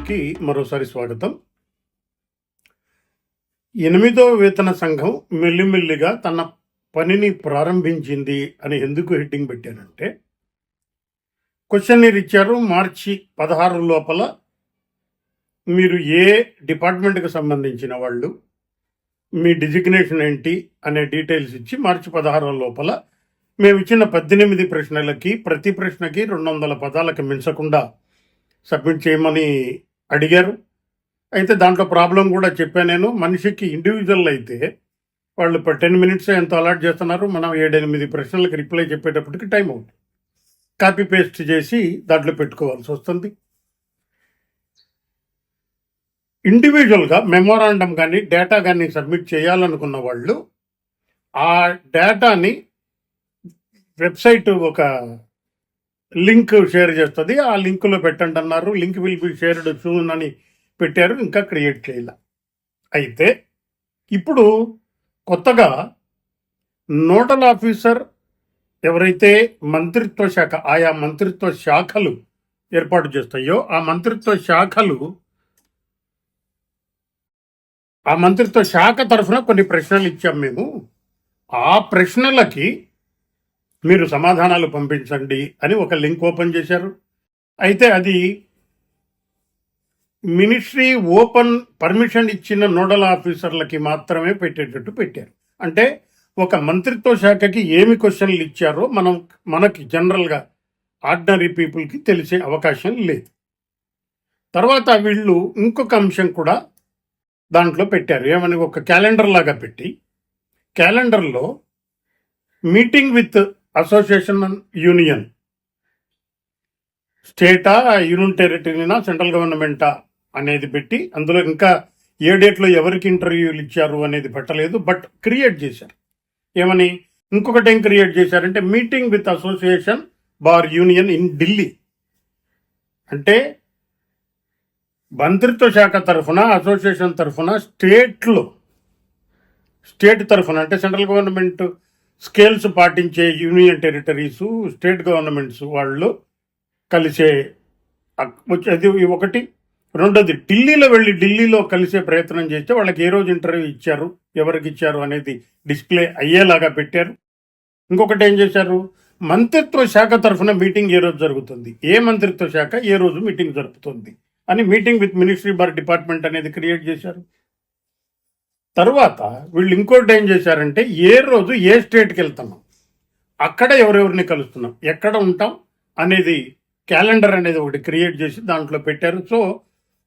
ఛానల్కి మరోసారి స్వాగతం. ఎనిమిదో వేతన సంఘం మెల్లిమెల్లిగా తన పనిని ప్రారంభించింది అని ఎందుకు హెడ్డింగ్ పెట్టానంటే క్వశ్చన్ ఇచ్చారు మార్చి పదహారు లోపల మీరు ఏ డిపార్ట్మెంట్కి సంబంధించిన వాళ్ళు మీ డిజిగ్నేషన్ ఏంటి అనే డీటెయిల్స్ ఇచ్చి మార్చి పదహారు లోపల మేము ఇచ్చిన పద్దెనిమిది ప్రశ్నలకి ప్రతి ప్రశ్నకి రెండు వందల పదాలకు మించకుండా సబ్మిట్ చేయమని అడిగారు. అయితే దాంట్లో ప్రాబ్లం కూడా చెప్పాను నేను. మనిషికి ఇండివిజువల్ అయితే వాళ్ళు టెన్ మినిట్స్ ఎంత అలాట్ చేస్తున్నారు మనం ఏడెనిమిది ప్రశ్నలకు రిప్లై చెప్పేటప్పటికి టైం అవుతుంది. కాపీ పేస్ట్ చేసి దాంట్లో పెట్టుకోవాల్సి వస్తుంది. ఇండివిజువల్గా మెమోరాండం కానీ డేటా కానీ సబ్మిట్ చేయాలనుకున్న వాళ్ళు ఆ డేటాని వెబ్సైట్ ఒక లింక్ షేర్ చేస్తుంది. ఆ లింక్లో పెట్టండి అన్నారు. Link will be shared soon అని పెట్టారు. ఇంకా క్రియేట్ చేయాల. అయితే ఇప్పుడు కొత్తగా నోడల్ ఆఫీసర్ ఎవరైతే మంత్రిత్వ శాఖ ఆయా మంత్రిత్వ శాఖలు ఏర్పాటు చేస్తాయో ఆ మంత్రిత్వ శాఖలు ఆ మంత్రిత్వ శాఖ తరఫున కొన్ని ప్రశ్నలు ఇచ్చాం మేము. ఆ ప్రశ్నలకి మీరు సమాధానాలు పంపించండి అని ఒక లింక్ ఓపెన్ చేశారు. అయితే అది మినిస్ట్రీ ఓపెన్ పర్మిషన్ ఇచ్చిన నోడల్ ఆఫీసర్లకి మాత్రమే పెట్టేటట్టు పెట్టారు. అంటే ఒక మంత్రిత్వ శాఖకి ఏమి క్వశ్చన్లు ఇచ్చారో మనం మనకి జనరల్గా ఆర్డినరీ పీపుల్కి తెలిసే అవకాశం లేదు. తర్వాత వీళ్ళు ఇంకొక అంశం కూడా దాంట్లో పెట్టారు. ఏమని ఒక క్యాలెండర్ లాగా పెట్టి క్యాలెండర్లో మీటింగ్ విత్ అసోసియేషన్ యూనియన్. స్టేటా యూనియన్ టెరిటరీనా సెంట్రల్ గవర్నమెంటా అనేది పెట్టి అందులో ఇంకా ఏ డేట్లో ఎవరికి ఇంటర్వ్యూలు ఇచ్చారు అనేది పెట్టలేదు బట్ క్రియేట్ చేశారు. ఏమని? ఇంకొకటి ఏం క్రియేట్ చేశారంటే meeting with association bar union in Delhi. అంటే మంత్రిత్వ శాఖ తరఫున అసోసియేషన్ తరఫున స్టేట్లో స్టేట్ తరఫున అంటే సెంట్రల్ గవర్నమెంట్ స్కేల్స్ పాటించే యూనియన్ టెరిటరీస్ స్టేట్ గవర్నమెంట్స్ వాళ్ళు కలిసే అది ఒకటి. రెండోది ఢిల్లీలో వెళ్ళి ఢిల్లీలో కలిసే ప్రయత్నం చేస్తే వాళ్ళకి ఏ రోజు ఇంటర్వ్యూ ఇచ్చారు ఎవరికి ఇచ్చారు అనేది డిస్ప్లే అయ్యేలాగా పెట్టారు. ఇంకొకటి ఏం చేశారు మంత్రిత్వ శాఖ తరఫున మీటింగ్ ఏ రోజు జరుగుతుంది? ఏ మంత్రిత్వ శాఖ ఏ రోజు మీటింగ్ జరుపుతుంది? అని meeting with ministry bar department అనేది క్రియేట్ చేశారు. తర్వాత వీళ్ళు ఇంకోటి ఏం చేశారంటే ఏ రోజు ఏ స్టేట్కి వెళ్తున్నాం? అక్కడ ఎవరెవరిని కలుస్తున్నాం? ఎక్కడ ఉంటాం? అనేది క్యాలెండర్ అనేది ఒకటి క్రియేట్ చేసి దాంట్లో పెట్టారు. సో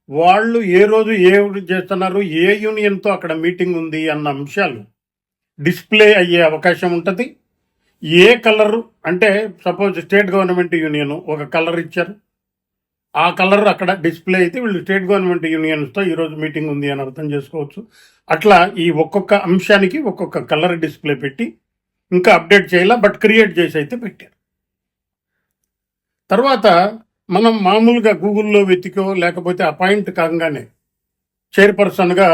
వాళ్ళు ఏ రోజు ఏ చేస్తున్నారు? ఏ యూనియన్తో అక్కడ మీటింగ్ ఉంది అన్న అంశాలు డిస్ప్లే అయ్యే అవకాశం ఉంటుంది. ఏ కలరు? అంటే సపోజ్ స్టేట్ గవర్నమెంట్ యూనియన్ ఒక కలర్ ఇచ్చారు. ఆ కలర్ అక్కడ డిస్ప్లే అయితే వీళ్ళు స్టేట్ గవర్నమెంట్ యూనియన్స్తో ఈరోజు మీటింగ్ ఉంది అని అర్థం చేసుకోవచ్చు. అట్లా ఈ ఒక్కొక్క అంశానికి ఒక్కొక్క కలర్ డిస్ప్లే పెట్టి ఇంకా అప్డేట్ చేయాల? బట్ క్రియేట్ చేసి అయితే పెట్టారు. తర్వాత మనం మామూలుగా గూగుల్లో వెతికో లేకపోతే అపాయింట్ కాగానే చైర్పర్సన్గా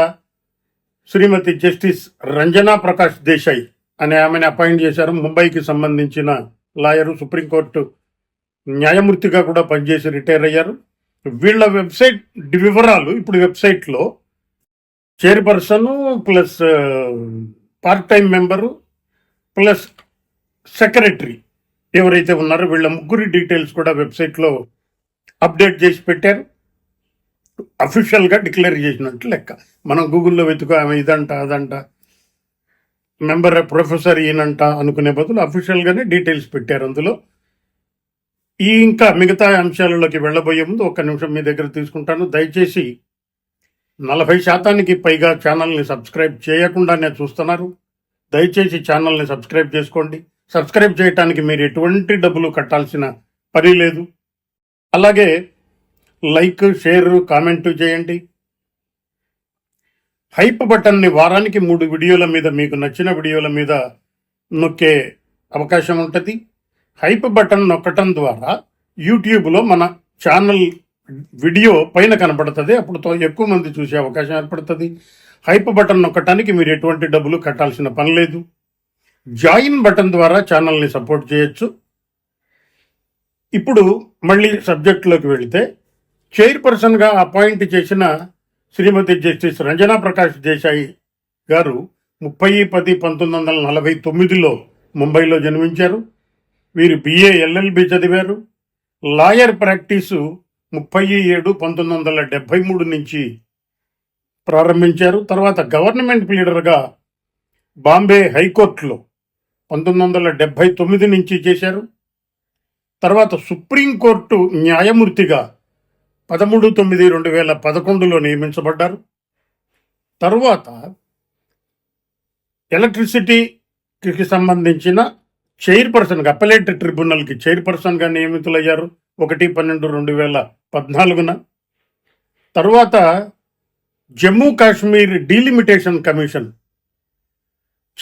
శ్రీమతి జస్టిస్ రంజనా ప్రకాష్ దేశాయ్ అనే ఆమెను అపాయింట్ చేశారు. ముంబైకి సంబంధించిన లాయరు సుప్రీంకోర్టు న్యాయమూర్తిగా కూడా పనిచేసి రిటైర్ అయ్యారు. వీళ్ళ వెబ్సైట్ వివరాలు ఇప్పుడు వెబ్సైట్లో chairperson plus part time member plus secretary ఎవరైతే ఉన్నారో వీళ్ళ ముగ్గురి డీటెయిల్స్ కూడా వెబ్సైట్లో అప్డేట్ చేసి పెట్టారు. అఫీషియల్గా డిక్లేర్ చేసినట్టు లెక్క. మనం గూగుల్లో వెతుకు ఆమె ఇదంట అదంట మెంబర్ ప్రొఫెసర్ ఈయనంట అనుకునే బదులు అఫీషియల్గానే డీటెయిల్స్ పెట్టారు అందులో. ఈ ఇంకా మిగతా అంశాలలోకి వెళ్ళబోయే ముందు ఒక నిమిషం మీ దగ్గర తీసుకుంటాను. దయచేసి నలభై శాతానికి పైగా ఛానల్ని సబ్స్క్రైబ్ చేయకుండానే చూస్తున్నారు. దయచేసి ఛానల్ని సబ్స్క్రైబ్ చేసుకోండి. సబ్స్క్రైబ్ చేయటానికి మీరు ఎటువంటి డబ్బులు కట్టాల్సిన పని లేదు. అలాగే లైక్ షేర్ కామెంట్ చేయండి. హైప్ బటన్ని వారానికి మూడు వీడియోల మీద మీకు నచ్చిన వీడియోల మీద నొక్కే అవకాశం ఉంటుంది. హైప్ బటన్ నొక్కటం ద్వారా యూట్యూబ్లో మన ఛానల్ వీడియో పైన కనపడుతుంది అప్పుడు ఎక్కువ మంది చూసే అవకాశం ఏర్పడుతుంది. హైప్ బటన్ నొక్కటానికి మీరు ఎటువంటి డబ్బులు కట్టాల్సిన పని లేదు. జాయిన్ బటన్ ద్వారా ఛానల్ని సపోర్ట్ చేయొచ్చు. ఇప్పుడు మళ్ళీ సబ్జెక్టులోకి వెళితే చైర్పర్సన్గా అపాయింట్ చేసిన శ్రీమతి జస్టిస్ రంజనా ప్రకాష్ దేశాయి గారు ముప్పై పది పంతొమ్మిది వందల నలభై తొమ్మిదిలో ముంబైలో జన్మించారు. వీరు బిఏ ఎల్ఎల్బి చదివారు. లాయర్ ప్రాక్టీసు ముప్పై ఏడు పంతొమ్మిది వందల డెబ్బై మూడు నుంచి ప్రారంభించారు. తర్వాత గవర్నమెంట్ లీడర్గా బాంబే హైకోర్టులో పంతొమ్మిది వందల డెబ్భై తొమ్మిది నుంచి చేశారు. తర్వాత సుప్రీంకోర్టు న్యాయమూర్తిగా పదమూడు తొమ్మిది రెండు వేల పదకొండులో నియమించబడ్డారు. తరువాత ఎలక్ట్రిసిటీకి సంబంధించిన చైర్పర్సన్ అప్పలేట్ ట్రిబ్యునల్కి చైర్పర్సన్గా నియమితులయ్యారు. ఒకటి పన్నెండు రెండు వేల పద్నాలుగున. తర్వాత జమ్మూ కాశ్మీర్ డీలిమిటేషన్ కమిషన్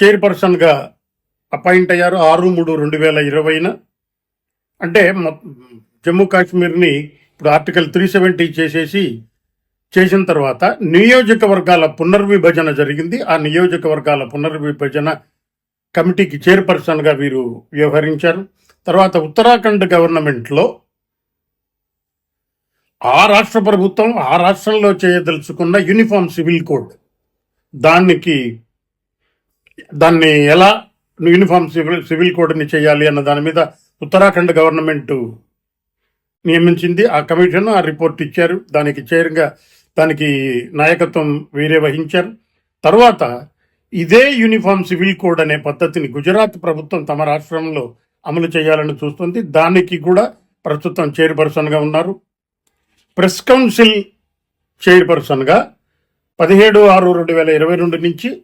చైర్పర్సన్గా అపాయింట్ అయ్యారు. ఆరు మూడు రెండు వేల ఇరవైన. అంటే జమ్మూ కాశ్మీర్ని ఇప్పుడు ఆర్టికల్ త్రీ సెవెంటీ చేసేసి చేసిన తర్వాత నియోజకవర్గాల పునర్విభజన జరిగింది. ఆ నియోజకవర్గాల పునర్విభజన కమిటీకి చైర్పర్సన్గా వీరు వ్యవహరించారు. తర్వాత ఉత్తరాఖండ్ గవర్నమెంట్లో ఆ రాష్ట్ర ప్రభుత్వం ఆ రాష్ట్రంలో చేయదలుచుకున్న యూనిఫామ్ సివిల్ కోడ్ దానికి దాన్ని ఎలా యూనిఫామ్ సివిల్ సివిల్ కోడ్ని చేయాలి అన్న దాని మీద ఉత్తరాఖండ్ గవర్నమెంట్ నియమించింది. ఆ కమిషన్ ఆ రిపోర్ట్ ఇచ్చారు. దానికి చైర్గా దానికి నాయకత్వం వీరే వహించారు. తర్వాత ఇదే యూనిఫామ్ సివిల్ కోడ్ అనే పద్ధతిని గుజరాత్ ప్రభుత్వం తమ రాష్ట్రంలో అమలు చేయాలని చూస్తుంది. దానికి కూడా ప్రస్తుతం చైర్పర్సన్గా ఉన్నారు. ప్రెస్ కౌన్సిల్ చైర్పర్సన్గా పదిహేడు ఆరు రెండు వేల ఇరవై రెండు నుంచి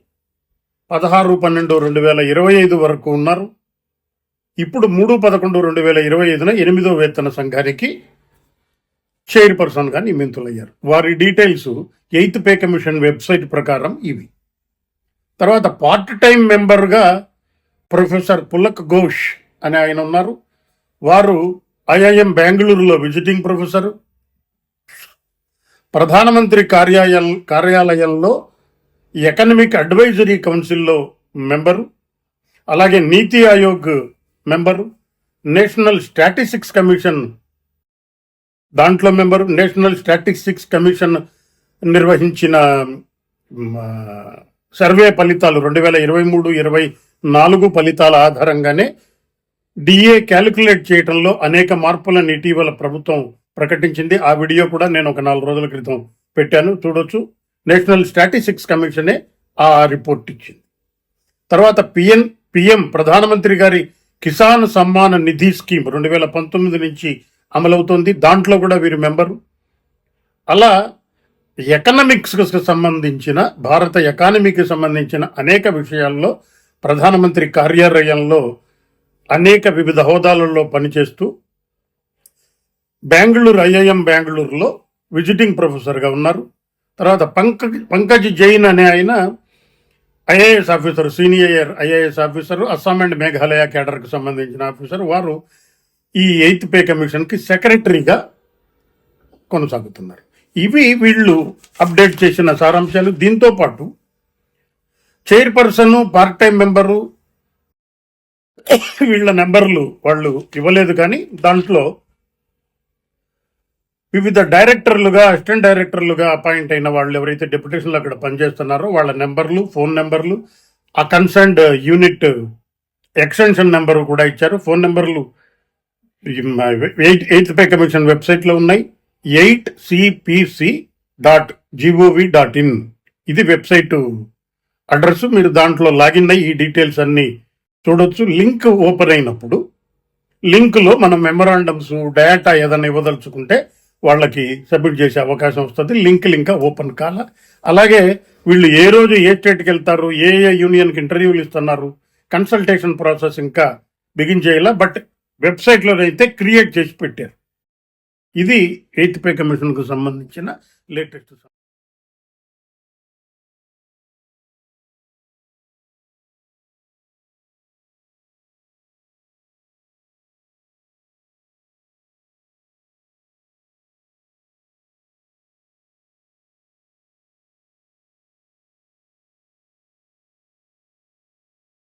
పదహారు పన్నెండు రెండు వేల ఇరవై ఐదు వరకు ఉన్నారు. ఇప్పుడు మూడు పదకొండు రెండు వేల ఇరవై ఐదున ఎనిమిదో వేతన సంఘానికి చైర్పర్సన్గా నియమితులయ్యారు. వారి details eighth pay commission website ప్రకారం ఇవి. తర్వాత పార్ట్ టైం మెంబర్గా ప్రొఫెసర్ పులక్ ఘోష్ అనే ఆయన ఉన్నారు. వారు ఐఐఎం బెంగళూరులో విజిటింగ్ ప్రొఫెసర్ ప్రధానమంత్రి కార్యాలయ కార్యాలయంలో ఎకనమిక్ అడ్వైజరీ కౌన్సిల్లో మెంబరు అలాగే Niti Aayog member national statistics commission దాంట్లో మెంబరు నేషనల్ స్టాటిస్టిక్స్ కమిషన్ నిర్వహించిన సర్వే ఫలితాలు రెండు వేల ఇరవై మూడు ఇరవై నాలుగు ఫలితాల ఆధారంగానే డిఏ క్యాలిక్యులేట్ చేయడంలో అనేక మార్పులను ఇటీవల ప్రభుత్వం ప్రకటించింది. ఆ వీడియో కూడా నేను ఒక నాలుగు రోజుల క్రితం పెట్టాను. చూడొచ్చు. నేషనల్ స్టాటిస్టిక్స్ కమిషనే ఆ రిపోర్ట్ ఇచ్చింది. తర్వాత పిఎన్ పిఎం ప్రధానమంత్రి గారి కిసాన్ సమ్మాన్ నిధి స్కీమ్ రెండు వేల పంతొమ్మిది నుంచి అమలవుతోంది. దాంట్లో కూడా వీరు మెంబరు. అలా ఎకనమిక్స్కు సంబంధించిన భారత ఎకానమీకి సంబంధించిన అనేక విషయాల్లో ప్రధానమంత్రి కార్యాలయంలో అనేక వివిధ హోదాలలో పనిచేస్తూ బెంగళూరు ఐఐఎం బెంగళూరులో విజిటింగ్ ప్రొఫెసర్గా ఉన్నారు. తర్వాత పంకజ్ పంకజ్ జైన్ అనే ఆయన IAS officer senior IAS officer Assam and Meghalaya కేడర్కి సంబంధించిన ఆఫీసర్. వారు ఈ ఎయిత్ పే కమిషన్కి సెక్రటరీగా కొనసాగుతున్నారు. ఇవి వీళ్ళు అప్డేట్ చేసిన సారాంశాలు. దీంతో పాటు చైర్పర్సన్ పార్ట్ టైం మెంబరు వీళ్ళ నెంబర్లు వాళ్ళు ఇవ్వలేదు కానీ దాంట్లో వివిధ డైరెక్టర్లుగా అసిస్టెంట్ డైరెక్టర్లుగా అపాయింట్ అయిన వాళ్ళు ఎవరైతే డెప్యుటేషన్లు అక్కడ పనిచేస్తున్నారో వాళ్ళ నెంబర్లు ఫోన్ నెంబర్లు ఆ కన్సర్న్డ్ యూనిట్ ఎక్స్టెన్షన్ నెంబరు కూడా ఇచ్చారు. ఫోన్ నెంబర్లు ఎయిట్ ఎయిత్ పే కమిషన్ వెబ్సైట్లో ఉన్నాయి. Eight CPC dot GOV dot in ఇది వెబ్సైటు అడ్రస్ మీరు దాంట్లో లాగిన్ అయ్యి ఈ డీటెయిల్స్ అన్నీ చూడొచ్చు. లింక్ ఓపెన్ అయినప్పుడు లింక్లో మనం మెమరాండమ్స్ డేటా ఏదైనా ఇవ్వదలుచుకుంటే వాళ్ళకి సబ్మిట్ చేసే అవకాశం వస్తుంది. లింకులు ఇంకా ఓపెన్ కాల. అలాగే వీళ్ళు ఏ రోజు ఏ స్టేట్కి వెళ్తారు ఏ ఏ యూనియన్కి ఇంటర్వ్యూలు ఇస్తున్నారు కన్సల్టేషన్ ప్రాసెస్ ఇంకా బిగిన్ చేయాల? బట్ వెబ్సైట్లోనైతే క్రియేట్ చేసి పెట్టారు. ఇది ఎయిత్ పే కమిషన్కు సంబంధించిన లేటెస్ట్